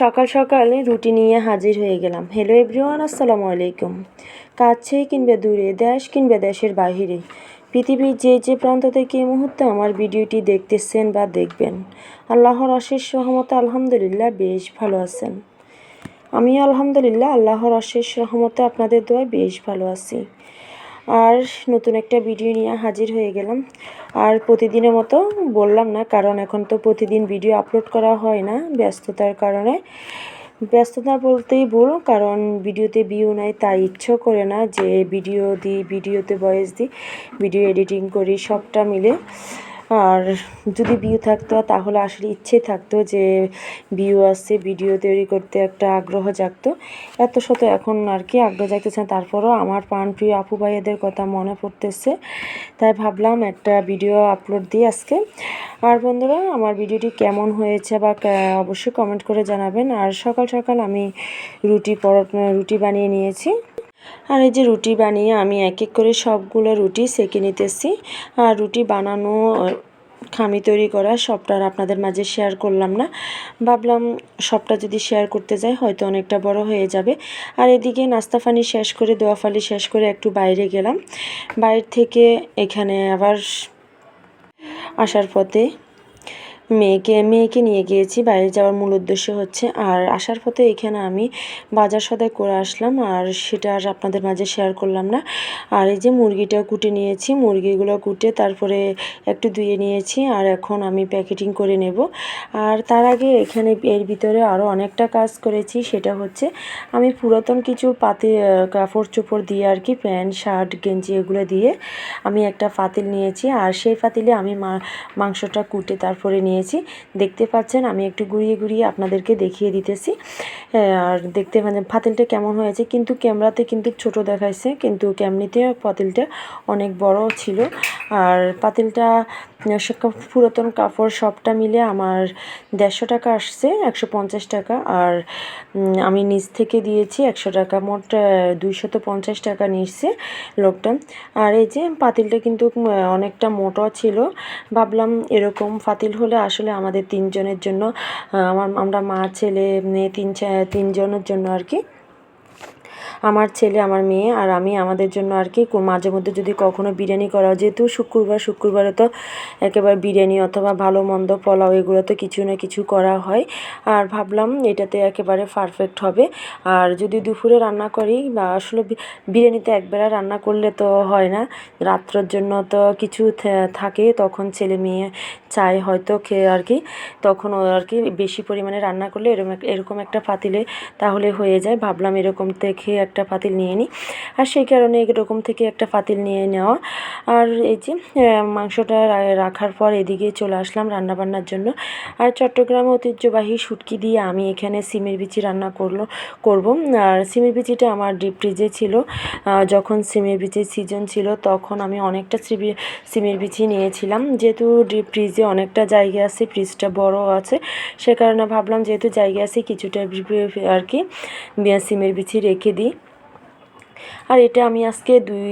সকাল সকালে রুটি নিয়ে হাজির হয়ে গেলাম। হ্যালো এভরিওয়ান আসসালামু আলাইকুম। কাছে কিংবা দূরে, দেশ কিংবা দেশের বাহিরে, পৃথিবীর যে যে প্রান্ত থেকে এই মুহূর্তে আমার ভিডিওটি দেখতেছেন বা দেখবেন, আল্লাহর অশেষ রহমতে আলহামদুলিল্লাহ বেশ ভালো আছেন। আমি আলহামদুলিল্লাহ আল্লাহর অশেষ রহমতে আপনাদের দোয়ায় বেশ ভালো আছি। আর নতুন একটা ভিডিও নিয়ে হাজির হয়ে গেলাম। আর প্রতিদিনের মতো বললাম না, কারণ এখন তো প্রতিদিন ভিডিও আপলোড করা হয় না ব্যস্ততার কারণে। ব্যস্ততা বলতেই ভুল, কারণ ভিডিওতে ভিউ নাই, তাই ইচ্ছে করে না যে ভিডিও দিই ভিডিওতে ভয়েস দিই ভিডিও এডিটিং করি, সবটা মিলে। আর যদি ভিউ থাকতো, তাহলে আসলে ইচ্ছে থাকতো যে ভিউ আসছে, ভিডিও তৈরি করতে একটা আগ্রহ জাগতো। এত শত এখন আর কি আগ্রহ জাগতেছে না। তারপরও আমার প্রাণপ্রিয় আপু ভাইয়াদের কথা মনে পড়তেছে। তাই ভাবলাম একটা ভিডিও আপলোড দিই আজকে। আর বন্ধুরা, আমার ভিডিওটি কেমন হয়েছে বা অবশ্যই কমেন্ট করে জানাবেন। আর সকাল সকাল আমি রুটি পরোটা রুটি বানিয়ে নিয়েছি। আর এই যে রুটি বানিয়ে আমি এক এক করে সবগুলো রুটি সেঁকে নিতেছি। আর রুটি বানানো, খামি তৈরি করা সবটা আপনাদের মাঝে শেয়ার করলাম না। ভাবলাম সবটা যদি শেয়ার করতে যাই, হয়তো অনেকটা বড় হয়ে যাবে। আর এদিকে নাস্তা ফানি শেষ করে, দোয়া ফালি শেষ করে একটু বাইরে গেলাম। বাইরে থেকে এখানে আবার আসার পথে মেয়েকে মেয়েকে নিয়ে গিয়েছি, বাইরে যাওয়ার মূল উদ্দেশ্য হচ্ছে। আর আসার পথে এখানে আমি বাজার সদাই করে আসলাম, আর সেটা আর আপনাদের মাঝে শেয়ার করলাম না। আর এই যে মুরগিটা কুটে নিয়েছি, মুরগিগুলো কুটে তারপরে একটু ধুয়ে নিয়েছি, আর এখন আমি প্যাকেটিং করে নেব। আর তার আগে এখানে এর ভিতরে আরও অনেকটা কাজ করেছি, সেটা হচ্ছে আমি পুরাতন কিছু পাতি কাপড় চোপড় দিয়ে আর কি প্যান্ট, শার্ট, গেঞ্জি এগুলো দিয়ে আমি একটা পাতিল নিয়েছি। আর সেই পাতিলে আমি মাংসটা কুটে তারপরে নিয়ে নিয়েছি দেখতে পাচ্ছেন, আমি একটু ঘুরিয়ে ঘুরিয়ে আপনাদেরকে দেখিয়ে দিতেছি। আর দেখতে মানে ফাতিলটা কেমন হয়েছে, কিন্তু ক্যামেরাতে কিন্তু ছোট দেখাইছে, কিন্তু ক্যামনিতে পাতিলটা অনেক বড় ছিল। আর পাতিলটা পুরাতন কাপড় সবটা মিলে আমার দেড়শো টাকা আসছে, একশো পঞ্চাশ টাকা। আর আমি নিচ থেকে দিয়েছি একশো টাকা, মোট দুইশত পঞ্চাশ টাকা নিচ্ছে লোকটা। আর এই যে পাতিলটা কিন্তু অনেকটা মোটা ছিল। ভাবলাম এরকম পাতিল হলে আসলে আমাদের তিনজনের জন্য আমার, আমরা মা, ছেলে, মেয়ে, তিন তিনজনের জন্য আর কি। আমার ছেলে, আমার মেয়ে আর আমি আমাদের জন্য আর কি মাঝে মধ্যে যদি কখনো বিরিয়ানি করা যেহেতু শুক্রবার, শুক্রবারে তো একেবারে বিরিয়ানি অথবা ভালো মন্দ পোলাও এগুলো তো কিছু না কিছু করা হয়। আর ভাবলাম এটাতে একেবারে পারফেক্ট হবে। আর যদি দুপুরে রান্না করি, বা আসলে বিরিয়ানিতে একবেলা রান্না করলে তো হয় না। রাত্রের জন্য তো কিছু থাকে, তখন ছেলে মেয়ে চায় হয়তো খেয়ে আর কি। তখন আর কি বেশি পরিমাণে রান্না করলে এরকম এরকম একটা পাতিলে তাহলে হয়ে যায়। ভাবলাম এরকম দেখে একটা পাতিল নিয়ে নিই। আর সেই কারণে এরকম থেকে একটা পাতিল নিয়ে নেওয়া। আর এই যে মাংসটা রাখার পর এদিকে চলে আসলাম রান্নাবান্নার জন্য। আর চট্টগ্রামে ঐতিহ্যবাহী শুটকি দিয়ে আমি এখানে সিমের বিচি রান্না করল, করব। আর সিমের বিচিটা আমার ডিপ ফ্রিজে ছিল। যখন সিমের বিচির সিজন ছিল, তখন আমি অনেকটা সিমের বিচি নিয়েছিলাম। যেহেতু ডিপ ফ্রিজে অনেকটা জায়গা আছে, ফ্রিজটা বড় আছে, সে কারণে ভাবলাম যেহেতু জায়গা আছে, কিছুটা আর কি, সিমের বিচি রেখে দিই। দিই আর এটা আমি আজকে দুই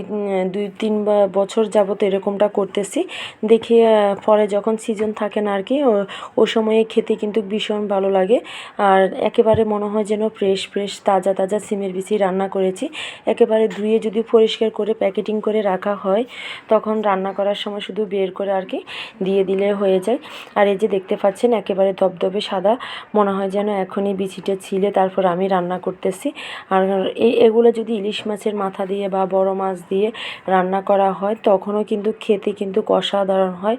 দুই, তিন বছর যাবত এরকমটা করতেছি। দেখি পরে যখন সিজন থাকে না আর কি, ও সময়ে খেতে কিন্তু ভীষণ ভালো লাগে। আর একেবারে মনে হয় যেন ফ্রেশ ফ্রেশ তাজা তাজা সিমের বিচি রান্না করেছি। একেবারে ধুয়ে যদি পরিষ্কার করে প্যাকেটিং করে রাখা হয়, তখন রান্না করার সময় শুধু বের করে আর কি দিয়ে দিলে হয়ে যায়। আর এই যে দেখতে পাচ্ছেন, একেবারে ধবধবে সাদা। মনে হয় যেন এখনই বিচিটা ছিলে, তারপর আমি রান্না করতেছি। আর এগুলো যদি ইলিশ মাছের মাথা দিয়ে বা বড় মাছ দিয়ে রান্না করা হয়, তখনও কিন্তু খেতে কিন্তু অসাধারণ হয়।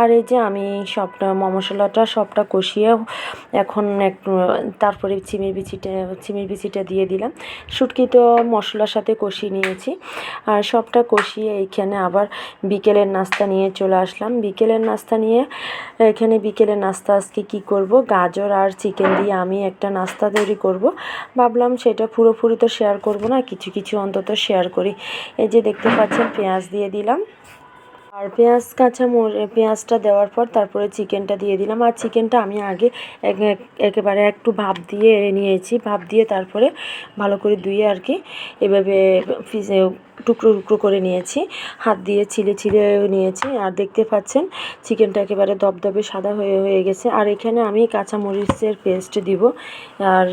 আর এই যে আমি সবটা মশলাটা সবটা কষিয়ে এখন এক, তারপরে চিমির বিচিটা চিমির বিচিটা দিয়ে দিলাম। শুটকি তো মশলার সাথে কষিয়ে নিয়েছি। আর সবটা কষিয়ে এইখানে আবার বিকেলের নাস্তা নিয়ে চলে আসলাম। বিকেলের নাস্তা নিয়ে এখানে বিকেলের নাস্তা আজকে কি করব? গাজর আর চিকেন দিয়ে আমি একটা নাস্তা তৈরি করব। ভাবলাম সেটা পুরোপুরি তো শেয়ার করব না, কিছু কিছু অন্তত শেয়ার করি। এই যে দেখতে পাচ্ছেন পেঁয়াজ দিয়ে দিলাম। আর পেঁয়াজ কাঁচা মরে পেঁয়াজটা দেওয়ার পর তারপরে চিকেনটা দিয়ে দিলাম। আর চিকেনটা আমি আগে এক- এক- একেবারে একটু ভাপ দিয়ে এড়ে নিয়েছি। ভাপ দিয়ে তারপরে ভালো করে ধুয়ে আর কি এভাবে ফ্রিজে টুকরো টুকরো করে নিয়েছি। হাত দিয়ে ছিলে ছিলে নিয়েছি। আর দেখতে পাচ্ছেন চিকেনটা একেবারে দবদবে সাদা হয়ে হয়ে গেছে। আর এখানে আমি কাঁচামরিচের পেস্ট দিব। আর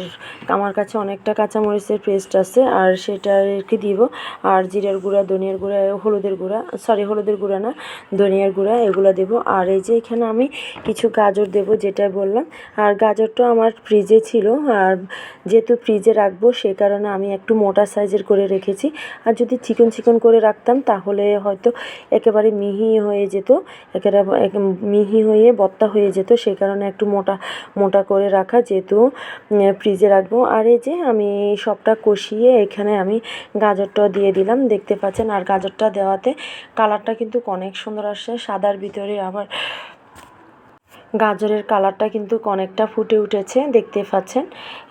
আমার কাছে অনেকটা কাঁচামরিচের পেস্ট আছে। আর সেটা আর কি দিব। আর জিরার গুঁড়া, ধনিয়ার গুঁড়া, হলুদের গুঁড়া, সরি, হলুদের গুঁড়া না ধনিয়ার গুঁড়া, এগুলো দেব। আর এই যে এখানে আমি কিছু গাজর দেব, যেটা বললাম। আর গাজরটা আমার ফ্রিজে ছিল। আর যেহেতু ফ্রিজে রাখব, সে কারণে আমি একটু মোটা সাইজের করে রেখেছি। আর যদি চিকন চিকন করে রাখতাম, তাহলে হয়তো একেবারে মিহি হয়ে যেত, একেবারে এক- মিহি হয়ে বত্তা হয়ে যেত। সেই কারণে একটু মোটা মোটা করে রাখা, যেহেতু ফ্রিজে রাখব। আর এই যে আমি সবটা কষিয়ে এখানে আমি গাজরটা দিয়ে দিলাম। দেখতে পাচ্ছেন, আর গাজরটা দেওয়াতে কালারটা কিন্তু অনেক সুন্দর আসছে সাদার ভিতরে আমার গাজরের কালারটা কিন্তু অনেকটা ফুটে উঠেছে, দেখতে পাচ্ছেন।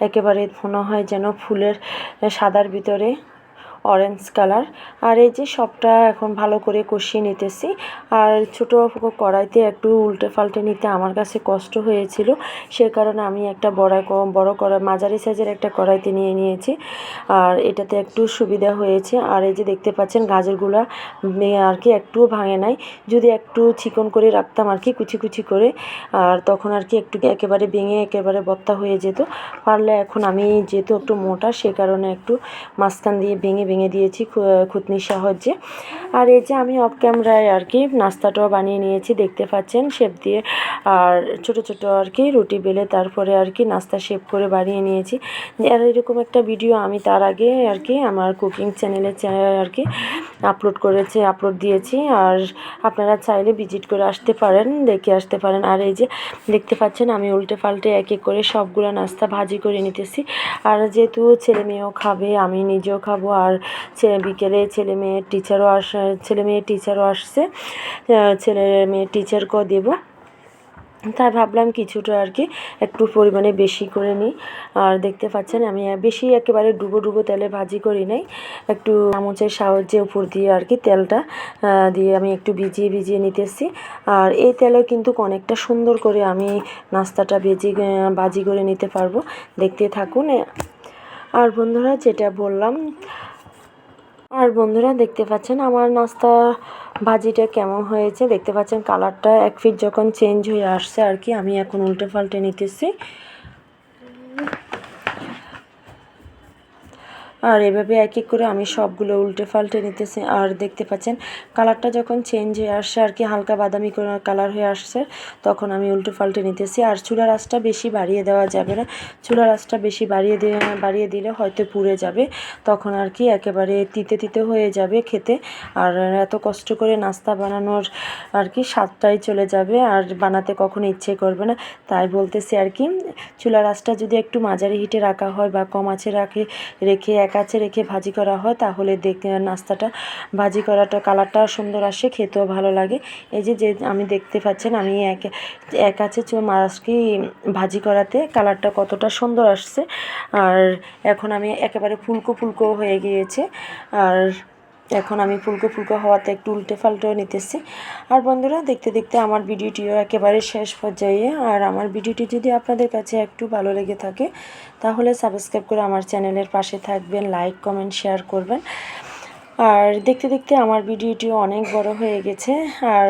একেবারে মনে হয় যেন ফুলের সাদার ভিতরে অরেঞ্জ কালার আর এই যে সবটা এখন ভালো করে কষিয়ে নিতেছি। আর ছোটো কড়াইতে একটু উল্টে পাল্টে নিতে আমার কাছে কষ্ট হয়েছিল। সে কারণে আমি একটা বড় বড় কড়াই মাঝারি সাইজের একটা কড়াইতে নিয়ে নিয়েছি। আর এটাতে একটু সুবিধা হয়েছে। আর এই যে দেখতে পাচ্ছেন গাজরগুলা আর কি একটুও ভাঙে নাই। যদি একটু চিকন করে রাখতাম আর কি, কুচি কুচি করে, আর তখন আর কি একটু একেবারে ভেঙে একেবারে বত্তা হয়ে যেত। পারলে এখন আমি যেহেতু একটু মোটা, সে কারণে একটু মাঝখান দিয়ে ভেঙে ভেঙে দিয়েছি খুতনির সাহায্যে। আর এই যে আমি অফ ক্যামেরায় আর কি নাস্তাটাও বানিয়ে নিয়েছি, দেখতে পাচ্ছেন? শেপ দিয়ে। আর ছোট ছোট আর কি রুটি বেলে তারপরে আর কি নাস্তা শেপ করে বানিয়ে নিয়েছি। আর এরকম একটা ভিডিও আমি তার আগে আর কি আমার কুকিং চ্যানেলে আর কি আপলোড করেছে আপলোড দিয়েছি। আর আপনারা চাইলে ভিজিট করে আসতে পারেন, দেখে আসতে পারেন। আর এই যে দেখতে পাচ্ছেন, আমি উল্টে পাল্টে এক এক করে সবগুলো নাস্তা ভাজি করে নিতেছি। আর যেহেতু ছেলে মেয়েও খাবে, আমি নিজেও খাব। আর বিকেলে ছেলে মেয়ের টিচারও আস, ছেলে মেয়ের টিচারও আসছে। ছেলে মেয়ের টিচারকেও দেবো। তাই ভাবলাম কিছুটা আর কি একটু পরিমাণে বেশি করে নিই। আর দেখতে পাচ্ছেন আমি বেশি একেবারে ডুবো ডুবো তেলে ভাজি করি নাই। একটু চামচের সাহায্যে উপর দিয়ে আর কি তেলটা দিয়ে আমি একটু ভিজিয়ে ভিজিয়ে নিতেছি। আর এই তেলেও কিন্তু অনেকটা সুন্দর করে আমি নাস্তাটা ভেজি ভাজি করে নিতে পারব। দেখতে থাকুন। আর বন্ধুরা যেটা বললাম আর বন্ধুরা দেখতে পাচ্ছেন আমার নাস্তা ভাজিটা কেমন হয়েছে? দেখতে পাচ্ছেন কালারটা এক ফিট যখন চেঞ্জ হয়ে আসছে আর কি, আমি এখন উল্টে পাল্টে নিতেছি। আর এভাবে এক এক করে আমি সবগুলো উল্টে পাল্টে নিতেছি। আর দেখতে পাচ্ছেন, কালারটা যখন চেঞ্জ হয়ে আসছে, আর কি হালকা বাদামি কালার হয়ে আসছে, তখন আমি উল্টে পাল্টে নিতেছি। আর চুলার আঁচটা বেশি বাড়িয়ে দেওয়া যাবে না। চুলার আঁচটা বেশি বাড়িয়ে দিয়ে, বাড়িয়ে দিলে হয়তো পুড়ে যাবে। তখন আর কি একেবারে তিতে তিতে হয়ে যাবে খেতে। আর এত কষ্ট করে নাস্তা বানানোর আর কি স্বাদটাই চলে যাবে। আর বানাতে কখনো ইচ্ছে করবে না। তাই বলতেছি আর কি চুলার আঁচটা যদি একটু মাঝারি হিটে রাখা হয় বা কম আঁচে রাখে, রেখে এক আছে রেখে ভাজি করা হয়, তাহলে দেখ নাস্তাটা, ভাজি করাটা কালারটা সুন্দর আসে, খেতেও ভালো লাগে। এই যে যে আমি দেখতে পাচ্ছেন, আমি এক এক আছে মাছকে ভাজি করাতে কালারটা কতটা সুন্দর আসছে। আর এখন আমি একেবারে ফুলকো ফুলকো হয়ে গিয়েছে। আর এখন আমি ফুলকো ফুলকো হওয়াতে একটু উল্টে পাল্টেও নিতেছি। আর বন্ধুরা, দেখতে দেখতে আমার ভিডিওটিও একেবারে শেষ পর্যায়ে। আর আমার ভিডিওটি যদি আপনাদের কাছে একটু ভালো লেগে থাকে, তাহলে সাবস্ক্রাইব করে আমার চ্যানেলের পাশে থাকবেন লাইক কমেন্ট শেয়ার করবেন। আর দেখতে দেখতে আমার ভিডিওটিও অনেক বড় হয়ে গেছে। আর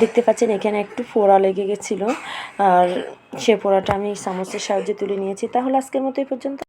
দেখতে পাচ্ছেন এখানে একটু ফোড়া লেগে গেছিল। আর সে ফোড়াটা আমি চামচের সাহায্যে তুলে নিয়েছি। তাহলে আজকের মতো এই পর্যন্ত।